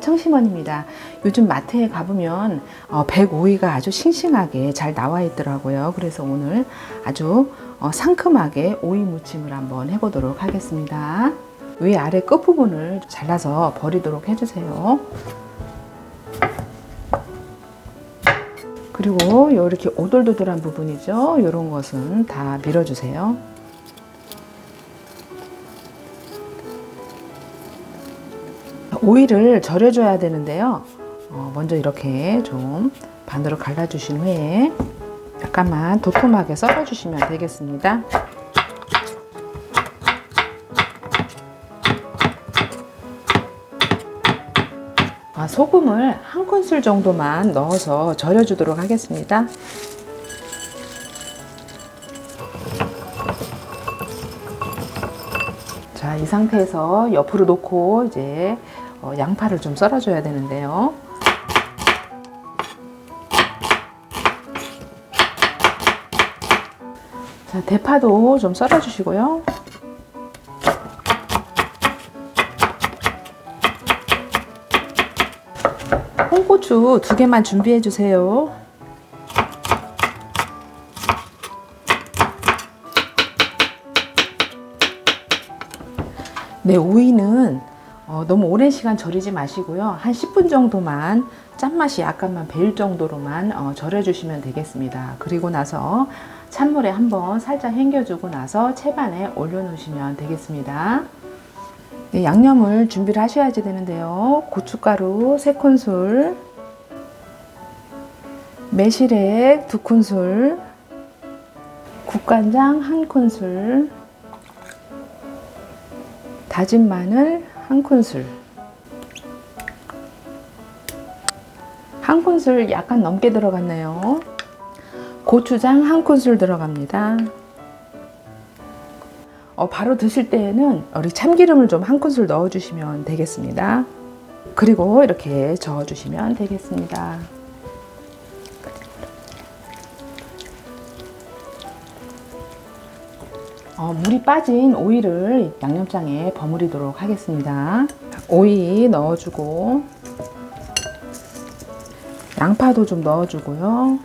청심원입니다. 요즘 마트에 가보면 어, 백오이가 아주 싱싱하게 잘 나와 있더라고요. 그래서 오늘 아주 어, 상큼하게 오이 무침을 한번 해보도록 하겠습니다. 위 아래 끝부분을 잘라서 버리도록 해주세요. 그리고 이렇게 오돌도돌한 부분이죠. 이런 것은 다 밀어주세요. 오이를 절여줘야 되는데요. 어, 먼저 이렇게 좀 반으로 갈라주신 후에 약간만 도톰하게 썰어주시면 되겠습니다. 아, 소금을 한 큰술 정도만 넣어서 절여주도록 하겠습니다. 자, 이 상태에서 옆으로 놓고 이제 어, 양파를 좀 썰어줘야 되는데요. 자, 대파도 좀 썰어주시고요. 홍고추 두 개만 준비해 주세요. 네, 오이는 어, 너무 오랜 시간 절이지 마시고요. 한 10분 정도만 짠맛이 약간만 배일 정도로만 어, 절여주시면 되겠습니다. 그리고 나서 찬물에 한번 살짝 헹겨주고 나서 채반에 올려놓으시면 되겠습니다. 네, 양념을 준비를 하셔야지 되는데요. 고춧가루 3큰술, 매실액 2큰술, 국간장 1큰술, 다진 마늘 한 큰술. 한 큰술 약간 넘게 들어갔네요. 고추장 한 큰술 들어갑니다. 어, 바로 드실 때에는 우리 참기름을 좀 한 큰술 넣어 주시면 되겠습니다. 그리고 이렇게 저어 주시면 되겠습니다 어, 물이 빠진 오이를 양념장에 버무리도록 하겠습니다. 오이 넣어주고 양파도 좀 넣어주고요.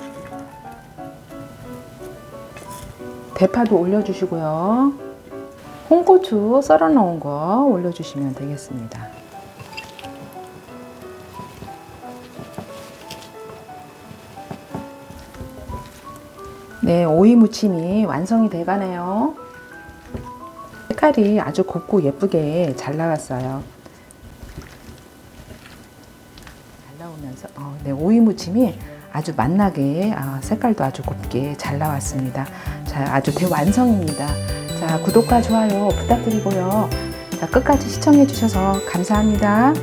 대파도 올려주시고요. 홍고추 썰어 놓은 거 올려주시면 되겠습니다. 네, 오이 무침이 완성이 돼가네요. 색깔이 아주 곱고 예쁘게 잘 나왔어요. 잘 나오면서 어, 네, 오이 무침이 아주 맛나게 아, 색깔도 아주 곱게 잘 나왔습니다. 자, 아주 대완성입니다. 자, 구독과 좋아요 부탁드리고요. 자, 끝까지 시청해 주셔서 감사합니다.